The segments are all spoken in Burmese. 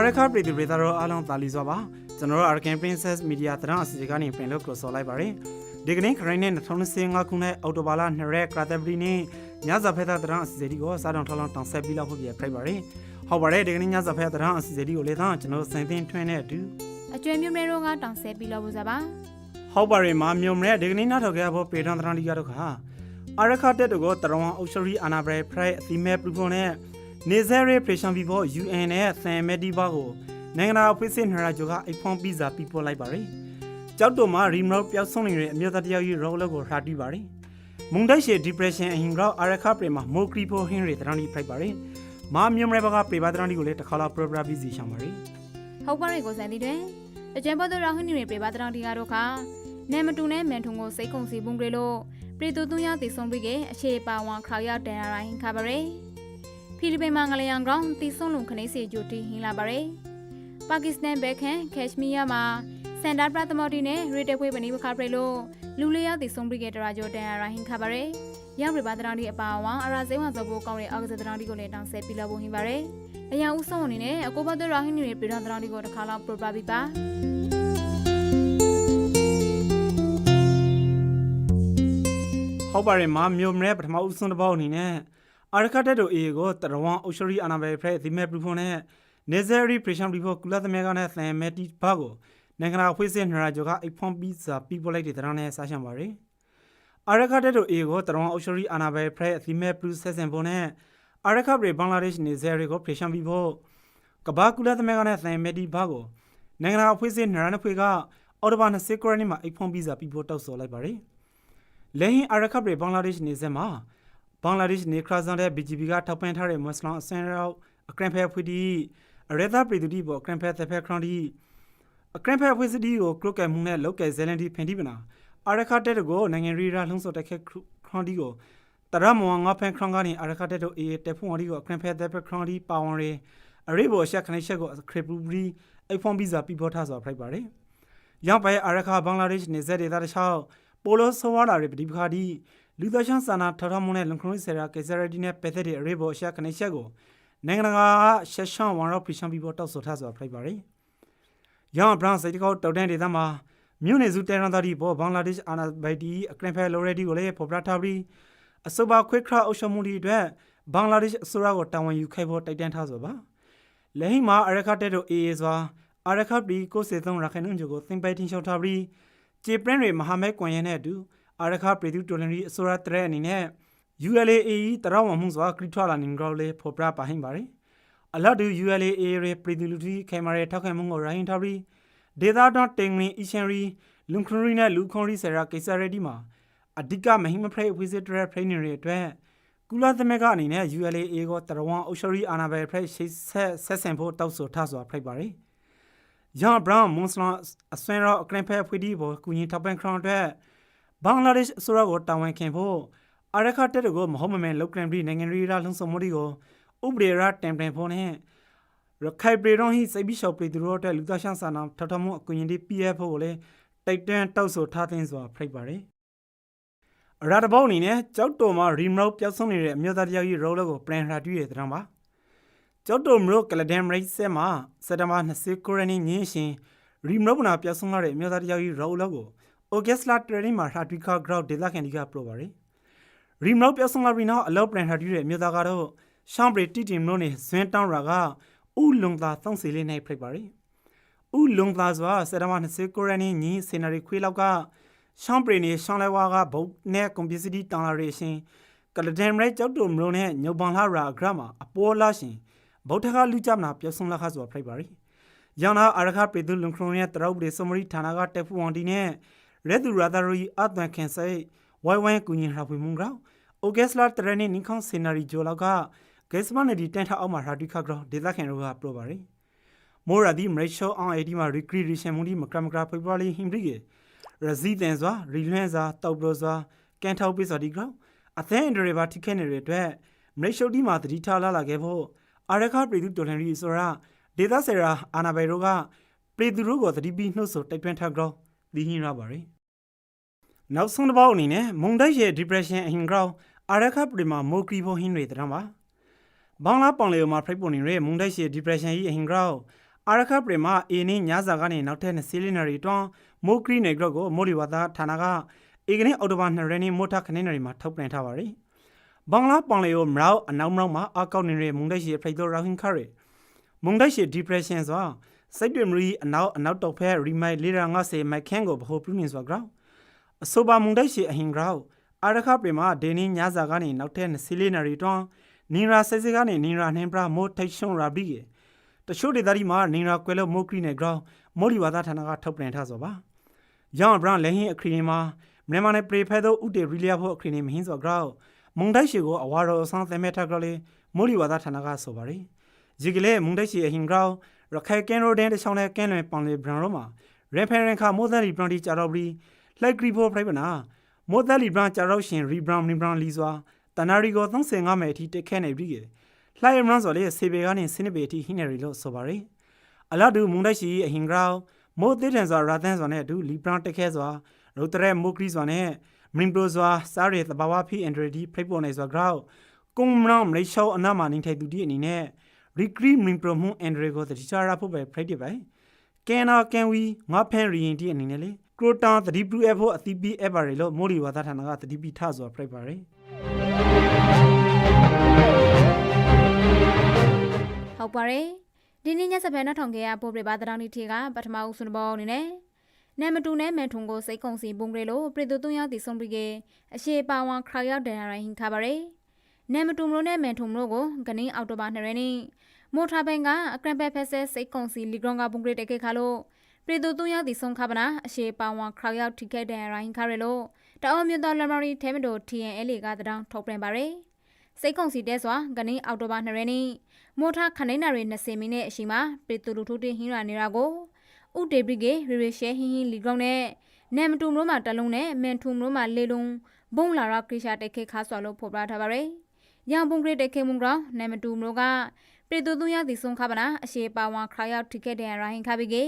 အာရခပြည်သူပြည်သားတို့အားလုံးတာလီစွာပါကျွန်တော်တို့ Arkan Princess Media တရအစီအကနေပြင်လို့ကလို့ဆော်လိုက်ပါတယ်ဒီကနေ့ခရိုင်နဲ့2025ခုနှစ်အောက်တိုဘာလ2ရက်ကာတပရီနေ့ညဇာဖက်တာတရအစီအဒီကိုစားတောင်ထောင်းလောင်းတောင်ဆက်ပြီးလောက်ဖို့ပြခိုက်ပါတယ်ဟုတ်ပါတယ်ဒီကနေ့ညဇာဖက်တာတရအစီအဒီကိုလေတော့ကျွန်တော်စင်သင်ထွင်းတဲ့အတူအကျွေးမျိုးမဲတို့ကတောင်ဆဲပြီးလို့ပူစားပါဟုတ်ပါတယ်မမြုံရဲဒီကနေ့နောက်ထောက်ခဲ့ဖို့ပေတန်တရန်ဒီကတော့ခါအာရခတက်တို့ကိုတရဝမ်အုပ်ရှရီအာနာဘရဲဖရိုက်အသီမဲပလူဖွန်နဲ့ နေဇယ်ရီပရေရှန်ဘီဘော UN နဲ့ဆန်မက်ဒီဘာကိုနိုင်ငံတော်အဖွဲ့အစည်းနရာဂျိုကအဖွန်ပီဇာပြပို့လိုက်ပါတယ်ကြောက်တော်မှာရီမော့ပျောက်ဆုံးနေတဲ့အမျိုးသားတယောက်ကြီးရောလောကိုထားတီးပါတယ်မုန်တိုက်ရှေ depression အဟင်ကတော့အာရခပရေမှာမိုကရီဖိုဟင်းရီတရန်ဒီဖိုက်ပါတယ်မာမြုံရဲဘကပေပါတရန်ဒီကိုလည်းတစ်ခါလောက်ပရိုဂရမ်ပြီးစီရှောင်းပါတယ်ဟုတ်ပါရေကိုစံတီတွင်အကျံပေါ်တို့ရောဟင်းနေပြေပါတရောင်တီကတော့ခါနဲမတူနဲ့မန်ထုံကိုစိတ်ကုံစီပုံကလေးလို့ပြည်သူသူရတည်ဆုံးပြီးကအခြေပါဝါခါရတန်ရရိုင်းခါပါရေ ဖိလစ်ပိုင်မှာငလျံကောင်တီဆုံးလုံခနေစီဂျိုတီဟင်းလာပါရေပါကစ္စတန်ဘက်ခန်ကက်ရှမီးယားမှာစန်ဒါပရသမတီနဲ့ရေတခွေးပနီပခါပရေလို့လူလေးရတည်ဆုံးပြီးကတရာဂျိုတန်ရရိုင်းခါပါရေရောက်ပြပါတရောင်တီအပါဝါအရာစိဝါဇဘောကောင်းတဲ့အောက်ကစားတရောင်တီကိုလည်းတောင်းဆက်ပြီးလို့ဟင်းပါရေအရာဦးဆုံးအနေနဲ့အကိုဘတ်တို့ရောဟင်းနေပြည်တော်တရောင်တီကိုတစ်ခါလောက်ပရိုပါပြီးပါဟုတ်ပါတယ်မာမြုံရဲပထမဦးဆုံးတစ်ပေါက်အနေနဲ့ အာရခတက်တို့အေကိုတရဝမ်အုပ်ရှရီအာနာဘယ်ဖရက်ဒီမဲပလူဖွန်နဲ့နေဇယ်ရီပရေရှန်ဘီဖိုကုလသမီးကနဲ့သန်မက်တီဘာကိုနိုင်ငံတော်အဖွဲ့အစည်းနရာဂျိုကအဖွန်ပီဇာပီပိုလိုက်တဲ့တရနဲ့စားရှံပါတယ်အာရခတက်တို့အေကိုတရဝမ်အုပ်ရှရီအာနာဘယ်ဖရက်ဒီမဲပလူဆက်ဆန်ဖွန်နဲ့အာရခဘရီဘင်္ဂလားဒေ့ရှ်နေဇယ်ရီကိုပရေရှန်ဘီဖိုကဘာကုလသမီးကနဲ့သန်မက်တီဘာကိုနိုင်ငံတော်အဖွဲ့အစည်းနရာနဖွေကအော်တိုဘာ20ခရစ်နှစ်မှာအဖွန်ပီဇာပီပိုတောက်ဆော်လိုက်ပါတယ်လဲဟင်အာရခပ်တွေဘင်္ဂလားဒေ့ရှ်နေဆက်မှာ ဘင်္ဂလားဒေ့ရှ်နေခရာဇန်တဲ့ BGP ကထောက်ပံ့ထားတဲ့မွတ်စလင်အစင်ရောက်အကရန်ဖဲဖွေတီအရသာပြည်သူတီပေါ်အကရန်ဖဲသက်ဖဲခရန်တီအကရန်ဖဲဖွေစတီကိုကလုတ်ကဲမှုနဲ့လောက်ကဲဇဲလန်တီဖင်တီပနာအာရခတ်တဲ့ကိုနိုင်ငံရီရာလုံးစောတက်ခဲခရန်တီကိုတရမောငါဖန်ခရန်ကနေအာရခတ်တဲ့တို့အေတက်ဖုန်ရီကိုအကရန်ဖဲသက်ဖဲခရန်တီပါဝန်ရီအရိဘောရှက်ခနေရှက်ကိုခရပူဘရီအိဖွန်ဗီဇာပြပေါ်ထားစွာဖိုက်ပါတယ်ရောက်ပဲအာရခဘင်္ဂလားဒေ့ရှ်နေဆက်ဒေသတခြားပိုလိုဆိုဝါလာရီပဒီပခါဒီ လူသရှန်စာနာထထမုန်နဲ့လုံခရုံးဆရာကေဆရာဒီနဲ့ပက်သက်တဲ့အရေးပေါ်အရှာကနေချက်ကိုနိုင်ငံတကာရှက်ရှောင်းဝန်ရောဖီရှန်ဘီပေါ်တောက်ဆိုထားဆိုဖိုက်ပါရီ။ရောင်ဘရန်စိတ်ကောက်တောက်တန်းဒေသမှာမြို့နယ်စုတဲရန်သားဒီပေါ်ဘင်္ဂလားဒေ့ရှ်အာနာဘိုက်တီအကရင်ဖဲလိုရဒီကိုလည်းပေါ်ပရထားပြီးအဆိုပါခွေခရာအုပ်ရှမှုဒီအတွက်ဘင်္ဂလားဒေ့ရှ်အစိုးရကိုတာဝန်ယူခိုက်ဖို့တိုက်တန်းထားဆိုပါ။လက်ဟိမှာအရခတဲ့တို့အေးအေးစွာအရခပီကိုစေသုံးရခိုင်နှုန်းကိုသင်ပိုက်ထင်းလျှောက်ထားပြီးကျေပရန်တွေမဟာမဲကွန်ရဲနဲ့အတူ အာရခပြည်သူတိုလန်ရီအစိုးရတရဲအနေနဲ့ ULAE တရဝမှုစွာခရစ်ထွာလာနင်ဂရောလေဖော်ပြပါဟင်ပါတယ်အလတ်တူ ULAE ရေပြည်သူလူထုခေမာရဲထောက်ခံမှုကိုရိုင်းထားပြီးဒေတာတော့တင်ငင်အီရှန်ရီလုံခရီနဲ့လူခွန်ရီဆရာကိစ္စရဒီမှာအဓိကမဟိမဖရိတ်ဝီစစ်တရဖရိနေတွေအတွက်ကုလသမဂ္ဂအနေနဲ့ ULAE ကိုတရဝမ်အုပ်ရှရီအာနာဘယ်ဖရိတ်ရှိဆက်ဆက်ဆံဖို့တောက်ဆိုထားစွာဖရိတ်ပါတယ်။ယောင်ဘရောင်းမွန်စလန်အဆွမ်းရောအကရင်ဖဲဖွေဒီဘောကုညင်ထောက်ပံ့ခရောင်းအတွက် ဘင်္ဂလားဒေ့ရှ်အစိုးရကိုတာဝန်ခံဖို့အာရခတက်ကိုမဟုတ်မမဲလောက်ကန်ပြီးနိုင်ငံရေးရာလုံဆောင်မှုတွေကိုဥပဒေရတန်ပြန်ဖို့နဲ့ရခိုင်ပြည်တော်ဟိစိတ်ပြီးရှောက်ပြည်သူတို့အတွက်လူသားရှမ်းစာနာထထမှုအကူအညီတွေပြည့်ဖို့ကိုလည်းတိုက်တန်းတောက်ဆိုထားသင်းစွာဖိတ်ပါတယ်အရာတဘောအနေနဲ့ကြောက်တော်မှာရီမိုတ်ပျောက်ဆုံးနေတဲ့အမျိုးသားတယောက်ကြီးရောလောကိုပြန်လာတွေ့ရတဲ့တမ်းပါကျောက်တော်မြို့ကလဒန်ရိတ်ဆဲမှာစက်တဘာ29ရက်နေ့ညင်းရှင်ရီမိုတ်နာပျောက်ဆုံးလာတဲ့အမျိုးသားတယောက်ကြီးရောလောကို Augustla Terry မှာ Hatrika Ground ဒေသခံတွေကပြောပါရယ် Remote Personal Arena အလောက်ပရန်ဟာတူရဲ့အမျိုးသားကတော့ရှောင်းပရီတီတင်မလို့နေဇွန်းတောင်းရာကဥလုံသာသုံးစီလေးနိုင်ပြပါရယ်ဥလုံသာဆိုတာစက်တဘာ29ရက်နေ့ညီစင်နရီခွေးလောက်ကရှောင်းပရီနေရှောင်းလဲဝါကဘုတ်နဲ့ကွန်ပျူစီတီတောင်းလာရရှင်ကလဒန်ရဲကြောက်တုံမလို့နဲ့ညုံပန်လာရာဂရမှာအပေါ်လာရှင်ဗုဒ္ဓကလူကြမနာပြောဆုံးလာခဆိုတာပြပါရယ်ရောင်နာအရခပေသူလုံခရုံရဲ့တရုပ်ပရီစမရီဌာနကတက်ဖူဝန်တီနဲ့ ရဲသူရာသာရီအသွန်ခင်ဆိုင်ဝိုင်ဝိုင်ကူညီရဖွေမှုကြောင့်အိုဂက်စလာတရနေနင်းခေါစီနာရီဂျိုလောက်ကဂက်စမနဒီတန်ထအောက်မှာရာဒီခါဂရောဒေသခင်တို့ကပရိုပါရီမိုးရာဒီမရိရှိုအောင်အေဒီမှာရီကရီရှန်မူဒီမကရမကရာဖေဘရလီဟင်ဘရီကေရဇီတန်စွာရီလွန်းစွာတောက်ပရိုစွာကန်ထောက်ပေးစွာဒီဂရောအသင်းအင်ဒရီဘာထိခဲနေတဲ့အတွက်မရိရှိုဒီမှာတတိထားလာလာခဲ့ဖို့အာရခပြည်သူတော်လှန်ရေးဆိုရာဒေသဆရာအာနာဘယ်တို့ကပြည်သူတို့ကိုတတိပြီးနှုတ်ဆိုတိုက်တွန်းထားကြောဒီ ဟင်းရပါတယ်နောက်ဆုံးတစ်ပေါက်အနေနဲ့မုန်တိုက်ရဲ့ depression အဟင်ကြောင်းအာရခပရိမာမိုကရီဖိုဟင်းတွေတရမ်းပါဘင်္ဂလားပောင်လေမှာဖိတ်ပေါ်နေတဲ့မုန်တိုက်ရဲ့ depression ကြီးအဟင်ကြောင်းအာရခပရိမာအင်းင်းညစာကနေနောက်ထပ်20လီနရီတွန်းမိုကရီနေဂရကိုမိုလီဝါသာဌာနကဧကနေ့အော်တိုဘာ2ရက်နေ့မိုတာခနေနရီမှာထုတ်ပြန်ထားပါတယ်ဘင်္ဂလားပန်လေယိုမရောက်အနောက်မြောက်မှာအကောက်နေတဲ့မုန်တိုင်းရှိဖိတ်တော်ရာဟင်ခါရီမုန်တိုင်းရှိ depression ဆို စိတ်တွေမရီအနောက်အနောက်တော့ဖဲ remind လေးရာ90မိုက်ခန်းကိုဘဟုပြုနေဆိုကြောအဆိုပါမုန်တိုင်းရှိအဟင်ဂရောအာရခပရိမာဒေနီညစာကနေနောက်ထပ်20လီနရီတွန်းနင်ရာစိတ်စကနေနင်ရာနှင်းပရာမိုထိတ်ရှုံရာဘီကေတချို့ဒေသဒီမှာနင်ရာကွဲလို့မိုကရီနဲ့ ground မော်လီဝါဒဌာနကထုတ်ပြန်ထားဆိုပါ။ရောင်ဘရန်လက်ဟင်းအခရီးမှာမြန်မာနဲ့ပရိဖဲသောဥတေရီလျာဖို့အခရီးနေမဟင်းဆို ground မုန်တိုက်ရှိကိုအဝါရောဆောင်သမဲထကလေးမော်လီဝါဒဌာနကဆိုပါရီ။ဒီကလေးမုန်တိုက်ရှိအဟင် ground ရခိုင်ကင်ရိုဒန်တချောင်းနဲ့ကင်းလွင်ပန်လေဘရန်ရောမှာရဖယ်ရင်ခါမိုးသက်လီဘရန်တီကြတော့ပြီးလိုက်ကရီဖို့ပြိပနာမိုးသက်လီဘရန်ကြတော့ရှင်ရီဘရန်နီဘရန်လီစွာတနာရီကို35မဲအထိတက်ခဲနေပြီကေလှိုင်ရမန်ဆိုလေဆေဘေကနေစနစ်ပေအထိဟင်းနေရီလို့ဆိုပါရီအလာဒူမုန်တိုက်ရှိအဟင်ဂရောင်းမိုးသေးတယ်ဆိုတာရာသန်ဆိုတာနဲ့အတူလီဘရန်တက်ခဲဆိုတာရိုတရဲမိုကရီဆိုတာနဲ့မင်ပရိုဆိုတာစားရတဘာဝဖီအန်ဒရဒီဖိတ်ပေါ်နေဆိုတာဂရောင်းကုံမနောင်မလေးရှောအနာမနင်းထိုက်သူဒီအနေနဲ့ ရီကရီမင်ပရိုမွန်အန်ဒရီကိုတတိချရာဖို့ပဲဖိတ်တယ်ပဲကဲနာကန်ဝီငါဖန်ရီရင်ဒီအနေနဲ့လေကရိုတာသတိပူအဖို့အသီးပီအက်ပါရီလို့မိုလီဝါသဌာနကသတိပီထဆိုတာဖိတ်ပါရယ်ဟုတ်ပါတယ်ဒီနေ့ညစဖဲနောက်ထောင်ခဲ့ရပို့ပြပါတရောင်းဒီထေကပထမဦးစွန်ဘောအနေနဲ့နမတူနဲ့မန်ထုံကိုစိတ်ကုံစီပုံကလေးလိုပြည်သူသုံးယောက်တီဆုံးပြီးကအရှိပါဝါခရရောက်ဒန်ရရင်ခါပါရယ် နမတူမလို့နဲ့မန်ထုံမလို့ကိုကနင်းအော်တိုဘာနှစ်ရက်နေ့မိုထာဘန်ကအကရန်ဘက်ဖက်ဆဲစိတ်ကုံစီလီဂရွန်ကပုံကလေးတက်ခဲ့ခါလို့ပြည်သူသုံးယောက်တီဆုံးခါပနာအရှိပါဝါခရရောက်ထိခဲ့ဒန်ရရင်ခါရယ်လို့တအော်မြတ်တော်လမရီထဲမတော် TNL ကတရောင်းထုတ်ပြန်ပါရယ်စိတ်ကုံစီတဲစွာကနင်းအော်တိုဘာနှစ်ရက်နေ့မိုထာခနိနာရီ20မိနစ်အရှိမှာပေတူလူထုတင်ဟင်းရနေတာကိုဥဒေဘရီကေရီရီရှဲဟင်းဟင်းလီကောင်နဲ့နမ်မတူမလို့မှာတလုံးနဲ့မန်ထူမလို့မှာလေလုံးဘုံလာရခရရှာတက်ခဲခါဆွာလို့ဖော်ပြထားပါရယ်။ ရောင်ပုံကရတက်ခဲမုံကောင်နမ်မတူမလို့ကပေတူသူရသည်ဆုံးခပါနာအရှိပါဝါခရရောက်ထိခဲ့တဲ့ရိုင်းခါပြီးကေ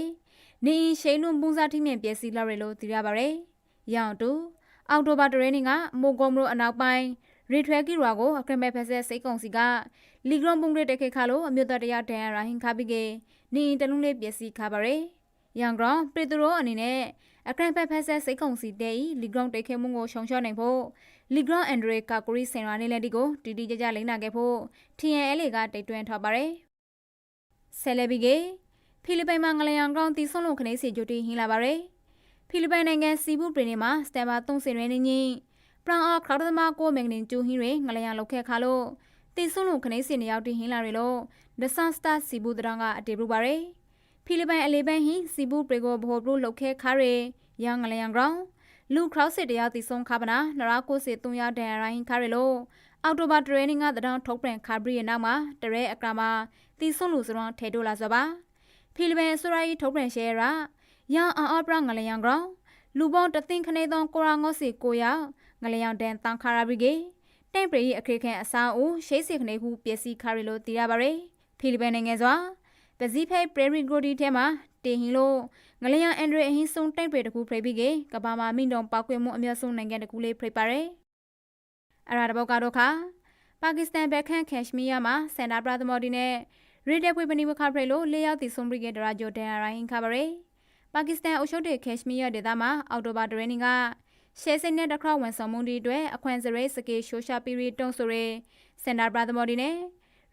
နေရှိန်လုံးပုံစားထိမြင်ပျက်စီးလာရလို့သိရပါရယ်။ရောင်တူအောက်တိုဘာတရင်းကမိုကုံမလို့အနောက်ပိုင်းရီထွဲကီရွာကိုအခရမဲဖက်ဆက်စိတ်ကုံစီကလီဂရွန်ပုံရတက်ခဲခါလို့အမျိုးသားတရားဒန်ရာဟင်ခါပြီးကေနေတလုံးလေးပျက်စီးခါပါရယ်။ရန်ကောင်ပရီတိုရိုအနေနဲ့အခရမဲဖက်ဆက်စိတ်ကုံစီတဲ့လီဂရွန်တက်ခဲမှုကိုရှောင်ရှော့နိုင်ဖို့ လီဂရွန်အန်ဒရေကာကိုရီစင်ရာနေလက်ဒီကိုတီတီကြကြလိမ့်နာခဲ့ဖို့ TNL ကတိတ်တွင်းထားပါရယ်။ဆယ်လဘီကေဖိလစ်ပိုင်မှာငလျံကောင်တီဆုံးလို့ခနေစီဂျိုတီဟင်းလာပါရယ်။ဖိလစ်ပိုင်နိုင်ငံစီဘူးပြည်နယ်မှာစတန်ဘာ3စင်ရင်းနေချင်းပရန်အော့ခရောက်ဒမကိုမင်္ဂလင်ကျူဟင်းတွေငလျံလောက်ခဲ့ခါလို့တီဆုံးလို့ခနေစီနေရောက်တီဟင်းလာရလို့ဒဆန်စတာစီဘူးတရန်ကအတေပူပါရယ်ဖိလစ်ပိုင်အလေးပန်ဟင်းစီဘူးပရေကိုဘောဘလို့လောက်ခဲ့ခါရယ်ရန်ငလျံကောင် လူခရောက်စစ်တရားတီဆုံးခါပနာနရာကိုစစ်3ရောက်ဒန်ရိုင်းခါရယ်လို့အောက်တိုဘာထရင်းကတရောင်းထုတ်ပြန်ခါဘရီရဲ့နောက်မှာတရဲအကရာမှာတီဆုံးလူစရွန်ထဲတိုးလာဆိုပါဖိလစ်ပိုင်ဆိုရိုင်းထုတ်ပြန်ရှဲရာရန်အော်ပရငလျံကောင် လူပေါင်းတသိန်းခနေသောကိုရာငေါစီကိုရောက်ငလျောင်တန်တန်ခါရာဘရီကေတန့်ပရီအခရိခန့်အစာအိုရှိတ်စီခနေဟုပျက်စီးခါရီလို့တည်ရပါရယ်ဖိလစ်ပိုင်နိုင်ငံစွာပဇီဖိတ်ပရီဂရိုဒီထဲမှာ တင်ဟင်းလို့ငလျောင်အန်ဒရီအဟင်းဆုံးတန့်ပရီတကူဖိပြီးကေကဘာမာမိန်တော်ပောက်ကွဲမှုအများဆုံးနိုင်ငံတကူလေးဖိပါရယ်အရာတဘောက်ကတော့ခါပါကစ္စတန်ဘက်ခန့်ကက်ရှမီးယားမှာစန်တာပရာသမော်ဒီနဲ့ရီဒက်ပွေပနီဝခဖရဲလို့လေးယောက်တီဆုံးပရီကေဒရာဂျိုဒန်ရိုင်းခါပါရယ်ပါကစ္စတန်အုပ်ချုပ်တဲ့ကက်ရှမီးယားဒေသမှာအော်တိုဘာဒရင်းကရှဲစင်းနဲ့တခါဝန်ဆောင်မှုတွေအတွက်အခွင့်စရဲစကေရှိုရှာပီရီတုံးဆိုရဲစင်တာဘရာသမော်ဒီနဲ့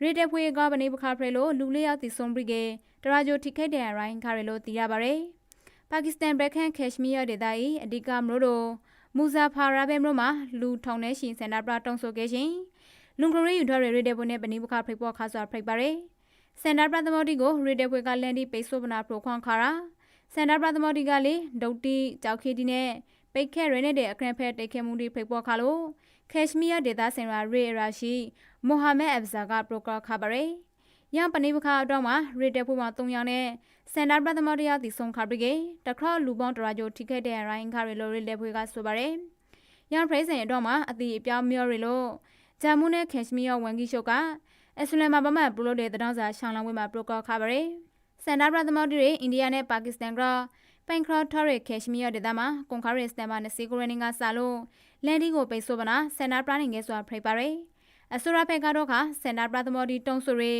ရီတက်ဖွေကပနေပခါဖရဲလို့လူလေးယောက်တီဆုံးပြီးကတရာဂျိုထိခိုက်တဲ့ရိုင်းခါရလို့သိရပါရယ်ပါကစ္စတန်ဘက်ခန့်ကက်ရှမီးယားဒေသ၏အဓိကမလို့တော့မူဇာဖာရာဘဲမလို့မှာလူထောင်နေရှင်စင်တာဘရာတုံးဆိုခဲ့ရှင်လုံကရီယူထွဲရီတက်ဖွေနဲ့ပနေပခါဖိပေါ်ခါစွာဖိပါရယ်စင်တာဘရာသမော်ဒီကိုရီတက်ဖွေကလန်ဒီပိတ်ဆိုပနာပရိုခွန်ခါရာစင်တာဘရာသမော်ဒီကလေဒုတ်တီကြောက်ခီတီနဲ့ပိတ်ခဲရနေတဲ့အခရဖက်တိတ်ခဲမှုတွေဖိတ်ပေါ်ခါလို့ ကက်ရှမီးယားဒေသစင်ရာရေရာရှိမိုဟာမက်အဗ်ဇာကပရိုကာခါပါရယ်ရန်ပနိပခါတော့မှာရေတက်ဖို့မှာ၃ယောက်နဲ့စန်တာပရသမတရတီဆုံခါပရိကေတခါလူပေါင်းတရာကျိုထိခဲ့တဲ့ရိုင်းခါရီလိုရီလက်ဖွေကဆိုပါရယ်ရန်ဖရိစင်တော့မှာအတီအပြောင်းမျောရီလို့ဂျာမူနဲ့ကက်ရှမီးယားဝန်ကြီးချုပ်ကအစ္စလမ်မာဘမတ်ပလိုတဲ့တန်းစာရှောင်းလောင်းဝဲမှာပရိုကာခါပါရယ်စန်တာပရသမတရအိန္ဒိယနဲ့ပါကစ္စတန်က ပန်ခရော့ထော်ရကက်ရှမီးယားဒေသမှာကွန်ခါရစ်စတန်မာနစီကိုရင်းကစလို့လန်ဒီကိုပိတ်ဆို့ပနာစန်နာပရာနင်ငယ်စွာဖိပါရယ်အဆိုရာဖက်ကတော့ခစန်နာပရာသမော်ဒီတုံးဆိုရဲ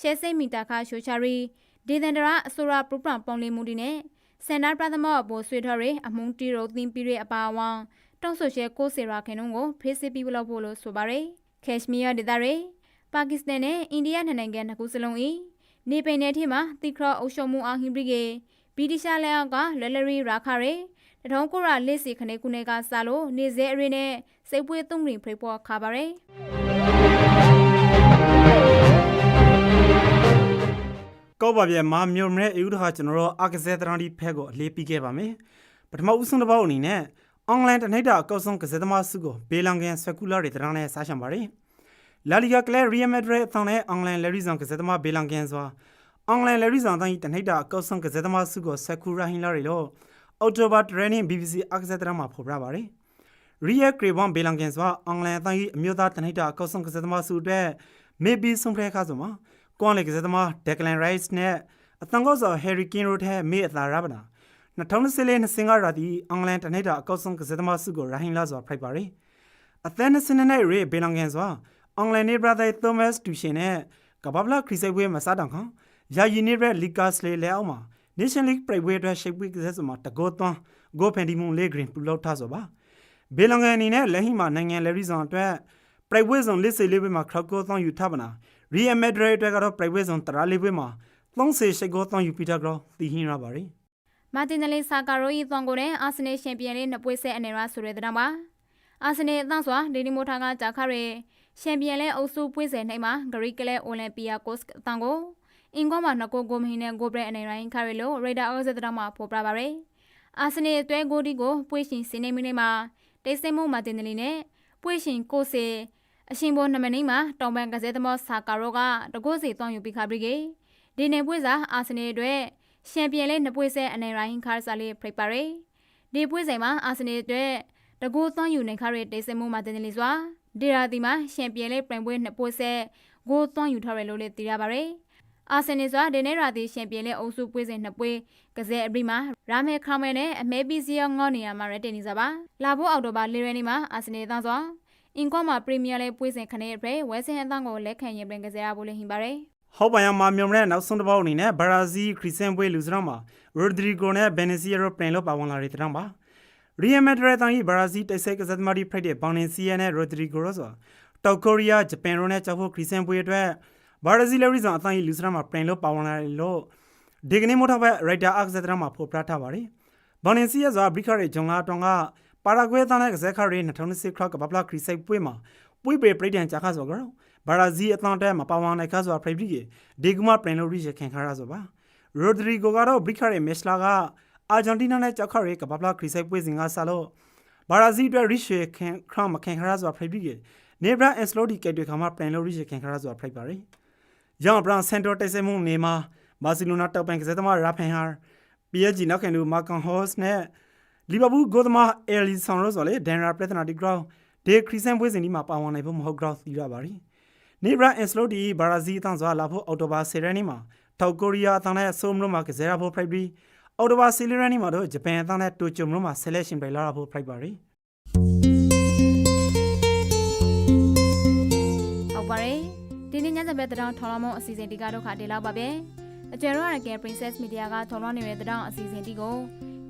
ရှဲစိတ်မီတာခါရှိုချာရီဒေသန္တရာအစိုးရပရပံပုံလီမူဒီနဲ့စန္ဒပရသမအပေါ်ဆွေထော်ရီအမုံတီရိုသင်ပီရီအပါအဝံတောက်ဆိုရှဲကိုစေရာခင်နုံကိုဖေးစစ်ပြီးဘလို့ဖို့လို့ဆိုပါရယ်ကက်ရှမီးယားဒေသရီပါကစ္စတန်နဲ့အိန္ဒိယနိုင်ငံနှစ်ခုစလုံး၏နေပင်နယ်ထိမှာတိခရအုပ်ရှုံမှုအဟိဘရီကေ ဗြိတိရှလက်အောက်ကလွယ်လရီရာခါရီတထုံးကိုရလက်စီခနေကုနေကစားလို့နေစဲအရင်းနဲ့စိတ်ပွေးသုံးရင်ဖိပေါ်ခါပါရယ်ကောက်ပါပြဲမာမျိုးမရဲအေဥတခါကျွန်တော်တို့အာကစားတရန်ဒီဖက်ကိုအလေးပြီးခဲ့ပါမယ်ပထမဦးဆုံးတစ်ပေါက်အနေနဲ့အွန်လိုင်းတနိဒာအကောက်ဆုံးကစားသမားစုကိုဘေလန်ကန်ဆွဲကူလာတွေတရန်နဲ့စားချင်ပါတယ်လာလီဂါကလဲရီယယ်မက်ဒရစ်အသံနဲ့အွန်လိုင်းလယ်ရီဇန်ကစားသမားဘေလန်ကန်စွာ အွန်လိုင်းလယ်ရီဇန်တိုင်းတနိဒာအကောက်ဆုံးကစားသမားစုကိုဆက်ကူရာဟင်လာတွေလို့အော်တိုဘာထရနင်း BBC အာကစားတရန်မှာဖော်ပြပါတယ်ရီယယ်ကရီဘွန်ဘေလန်ကန်စွာအွန်လိုင်းအတိုင်းအမျိုးသားတနိဒာအကောက်ဆုံးကစားသမားစုအတွက်မေဘီဆုံးဖရဲခါဆိုမှာကွန်လေကစားသမားဒက်ကလန်ရိုက်စ်နဲ့အတန်ကောဆော်ဟယ်ရီကင်ရိုထဲမေအသာရပါနာ2014နှစ်စင်ကရာဒီအင်္ဂလန်တနေ့တာအကောက်ဆုံးကစားသမားစုကိုရာဟင်လာစွာဖိုက်ပါရီအသန်နစနနဲ့ရေဘေလန်ကန်စွာအင်္ဂလန်နေဘရာသာသောမတ်တူရှင်နဲ့ကဘာဘလာခရီးဆိုင်ဝဲမစားတောင်ခ ယာယီနေဘရက်လီကာစလေလဲအောင်မှာ Nation League ပြိုင်ပွဲအတွက်ရှိပ်ပွေးကစားစမှာတကောသွန်းဂိုဖန်ဒီမွန်လေဂရင်ပူလောက်ထားဆိုပါဘေလန်ကန်အနေနဲ့လက်ဟိမှာနိုင်ငံလေရီဇွန်အတွက်ပြိုင်ပွဲဆောင်လစ်စေလေးပွဲမှာခရောက်ကောသွန်းယူထားပါနာရီယယ်မက်ဒရစ်အတွက်ကတော့ private zone တရာလေးပွဲမှာ30ရှိတ်ကိုတောင်းယူပြီးတော့ကြောသိဟင်းရပါရီမာတင်နယ်လီဆာကာရိုဤသွန်ကိုတဲ့အာဆင်နယ်ချန်ပီယံလေးနှစ်ပွဲဆက်အနေရဆိုတဲ့တဲ့မှာအာဆင်နယ်အသန့်စွာဒေနီမိုထာကကြာခရဲချန်ပီယံလေးအုပ်စုပွဲဆက်နှိမ်မှာဂရိကလဲအိုလံပီယာကိုစ်အသန့်ကို အင်္ဂေါမှာနကိုကိုမဟင်းနဲ့ဂိုဘရက်အနေရိုင်းခရဲလို့ရေဒါအော့ဇက်တဲ့မှာဖော်ပြပါရယ်အာဆင်နယ်အတွဲဂိုဒီကိုပွဲရှင်စနေမီနေမှာတိတ်ဆိတ်မှုမာတင်နယ်လီနဲ့ပွဲရှင်ကိုစေအရှင်ဘောနမနေမှာတောင်ပန်ကစဲသမောဆာကာရိုကတကုစီတောင်းယူပြီးခါပြီးကေဒီနေပွဲစာအာဆင်နယ်အတွက်ချန်ပီယံလေးနှစ်ပွဲဆက်အနေရိုင်းခါဆာလေးဖိပါရယ်ဒီပွဲဆိုင်မှာအာဆင်နယ်အတွက်တကူသွန်းယူနေခရဲတိတ်ဆိတ်မှုမှာတင်တယ်လီစွာဒီရာဒီမှာချန်ပီယံလေးပြိုင်ပွဲနှစ်ပွဲဆက်ဂိုးသွန်းယူထားရလို့လည်းသိရပါရယ် အာဆင်နယ်စွာဒီနေ့ရာဒီချန်ပီယံလေးအုပ်စုပွဲစဉ်နှစ်ပွဲကစားအပြီးမှာရာမဲခါမဲနဲ့အမဲပီစီယောငေါနေရမှာရတင်နေစားပါလာဖို့အောက်တိုဘာ၄ရက်နေ့မှာအာဆင်နယ်သားစွာအင်ကွန်မှာပရီးမီးယားလေးပွဲစဉ်ခနဲ့ပြဲဝဲဆင်အသန်းကိုလက်ခံရင်ပြင်ကစားရဖို့လည်းဟင်ပါရယ်ဟောက်ပိုင်ယမာမြုံရဲနောက်ဆုံးတစ်ပေါက်အနေနဲ့ဘရာဇီးခရီစန်ပွဲလူစရမ်းမှာရိုဒရီဂိုနဲ့ဘယ်နီစီယာတို့ပြင်လို့ပါဝင်လာတဲ့တရမ်းပါရီယယ်မက်ဒရစ်တိုင်းဘရာဇီးတိုက်ဆိုင်ကစားသမားတွေဖိုက်တဲ့ဘောင်နင်စီယာနဲ့ရိုဒရီဂိုရောဆိုတောက်ကိုရီးယားဂျပန်တို့နဲ့ကြောက်ဖို့ခရီစန်ပွဲအတွက် ဘရာဇီးလေရီဇန်အတိုင်းလူစရမ်းမှာပြင်လို့ပါဝင်လာတယ်လို့ဒီကနေ့မို့ထားပဲရိုက်တာအခဇက်တရမ်းမှာဖော်ပြထားပါတယ်ဘောင်နင်စီယာဆိုဘရိခရဲဂျုံလာတောင်ကပါရာဂွေးသားနဲ့ကစားခရဲ2006ခရောက်ကဘပလာခရီစန်ပွဲမှာပွေပေပရိဒန်ကြာခါဆိုကြတော့ဘရာဇီးအသံတဲမှာပါဝင်တဲ့ခါဆိုတာဖရိပီကေဒီကူမာပရင်လိုရီရခင်ခါရဆိုပါရိုဒရီဂိုကတော့ဘရိခရဲမက်စလာကအာဂျင်တီးနားနဲ့ကြောက်ခရဲကပပလာခရီဆိုင်ပွဲစဉ်ကဆာလို့ဘရာဇီးအတွက်ရီရှေခင်ခရမခင်ခါရဆိုတာဖရိပီကေနေဘရာအက်စလိုဒီကဲတွေခါမှာပရင်လိုရီရခင်ခါရဆိုတာဖရိပါရီ ယောင်ဘရန်စန်တိုတိုက်စမှုနေမှာဘာစီလိုနာတောက်ပန်ကစားသမားရာဖန်ဟာပီအက်ဂျီနောက်ခံလူမာကန်ဟော့စ်နဲ့လီဗာပူးဂိုသမားအဲလီဆန်ရောဆိုလေဒန်ရာပလက်သနာဒီဂရောင်းဒေခရီဆန်ပွဲစဉ်ဒီမှာပါဝင်နိုင်ဖို့မဟုတ်ကြောင်းသိရပါရီနေဘရာအင်စလိုဒီဘာရာဇီးတန်းစွာလာဖို့အော်တိုဘာဆီရန်နီမှာတောက်ကိုရီးယားအသံနဲ့ဆိုမလို့မှာကစားရဖို့ဖိုက်ပြီးအော်တိုဘာဆီလီရန်နီမှာတော့ဂျပန်အသံနဲ့တိုကျိုမလို့မှာဆယ်လက်ရှင်ပြလာဖို့ဖိုက်ပါရီဟုတ်ပါတယ် ဒီနေ့ညစံပဲတောင်ထော်လမုံအစီအစဉ်ဒီကတော့ခါတေလောက်ပါပဲအကျယ်ရောရကဲ Princess Media ကထော်လနေတဲ့တောင်အစီအစဉ်ဒီကို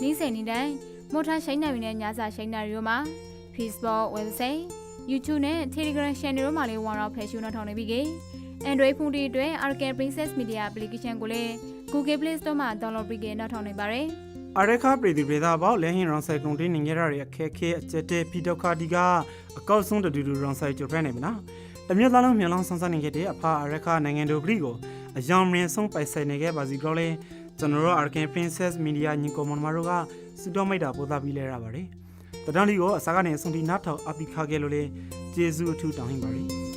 နီးစင်နေတိုင်းမော်ထာရှိုင်းနိုင်နေတဲ့ညစာရှိုင်းနိုင်ရိုးမှာ Facebook website YouTube နဲ့ Telegram channel တို့မှာလေးဝါတော့ဖယ်ရှုနှောက်ထောင်နေပြီကေ Android ဖုန်းတွေအတွက် Arcade Princess Media application ကိုလည်း Google Play Store မှာ download ပြီးကေနှောက်ထောင်နေပါတယ်အရခပြည်သူပြည်သားပေါ့လဲဟင်ရွန်ဆိုင်ကုန်တင်းနေရတဲ့အခက်ခဲအကျက်တဲ့ပြီးတော့ခါဒီကအကောက်ဆုံးတူတူရွန်ဆိုင်ကျော်ဖဲနေမလား တမျိုးသားလုံးမြန်လောင်းဆန်းဆန်းနေခဲ့တဲ့အဖအရခနိုင်ငံတို့ဂရီကိုအယောင်မြင်ဆုံးပိုက်ဆိုင်နေခဲ့ပါစီကြောလေကျွန်တော်တို့ Arcane Princess Media ညီကောင်မတို့ကစူတော်မိတ်တာပို့သပြီးလဲရပါတယ်တဒန်းလီကိုအစားကနေအဆုံးထိနားထောင်အပိခါခဲ့လို့လေကျေးဇူးအထူးတောင်းဟင်ပါရီ